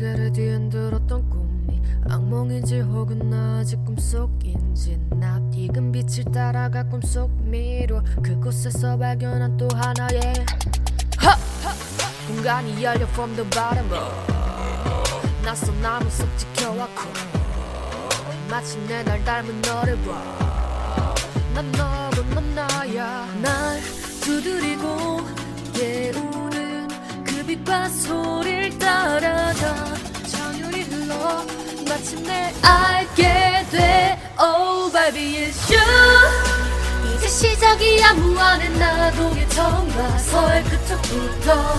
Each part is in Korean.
베개를 뒤엔 들었던 꿈이 악몽인지 혹은 아직 꿈속인지 나 익은 빛을 따라가 꿈속 미로 그곳에서 발견한 또 하나의 하! 공간이 열려 from the bottom up 낯선 나무 속 지켜왔고 마침내 날 닮은 너를 봐난 너고 넌 나야 날 두드리고 마침내 알게 돼. Oh baby it's you. 이제 시작이야. 무한의 나동의 처음과 서의 끝쪽부터.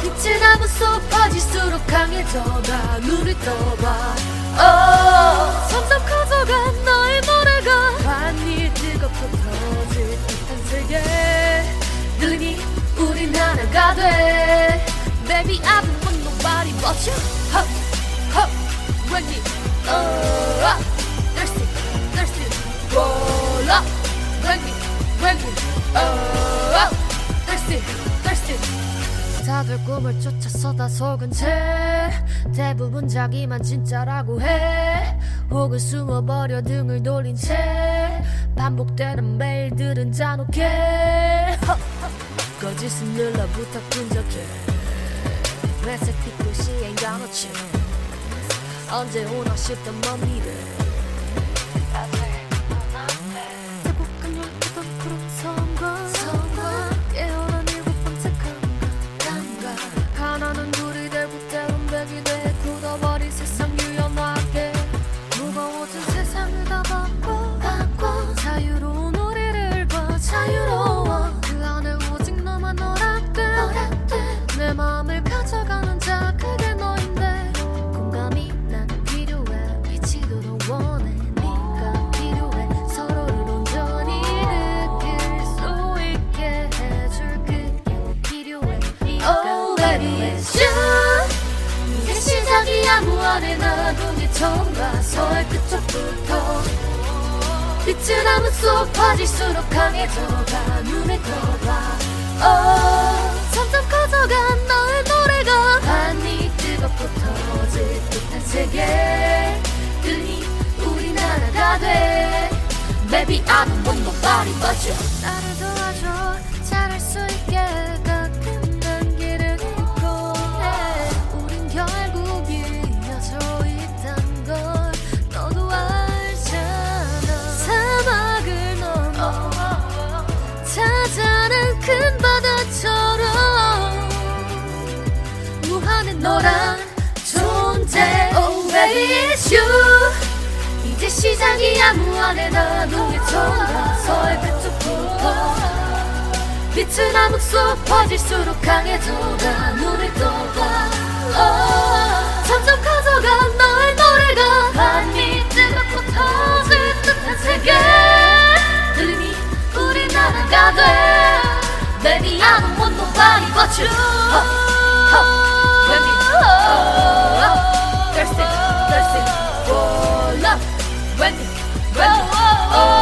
빛의 나무 속 퍼질수록 강해져가 눈을 떠봐. Oh, 점점 커져간 너의 노래가 반일 뜨겁고 터질 듯한 세계. 들리니 우린 하나가 돼. Baby I don't want nobody but you oh, ah, roll up when you, when you oh, ah, thirsty, thirsty 다들 꿈을 쫓아 서다 속은 채 대부분 자기만 진짜라고 해 혹은 숨어버려 등을 돌린 채 반복되는 메일들은 잔혹해 허, 허. 거짓을 눌러부터 끈적해 회색 빛빛이 ain't gonna change 언제 오나 싶던 먼 미래 대복한 시작이야 무한의 나동의 처음과 서의 끝쪽부터 빛은 나무 속 퍼질수록 강해져가 눈을 떠봐. oh, 점점 커져간 너의 노래가 반이 뜨겁고 터질 듯한 세계. 우린 하나가 돼. Baby I don't want nobody but you. 나를 도와줘 시작이야 무한의 나동의 처음과 서의 끝쪽부터 빛은 암흑 속 퍼질수록 강해져가. 눈을 떠봐. oh, 점점 커져간 너의 노래가 반이 뜨겁고 터질 듯한 세계. 우린 하나가 돼. Baby I don't want nobody but you Go, whoa, oh.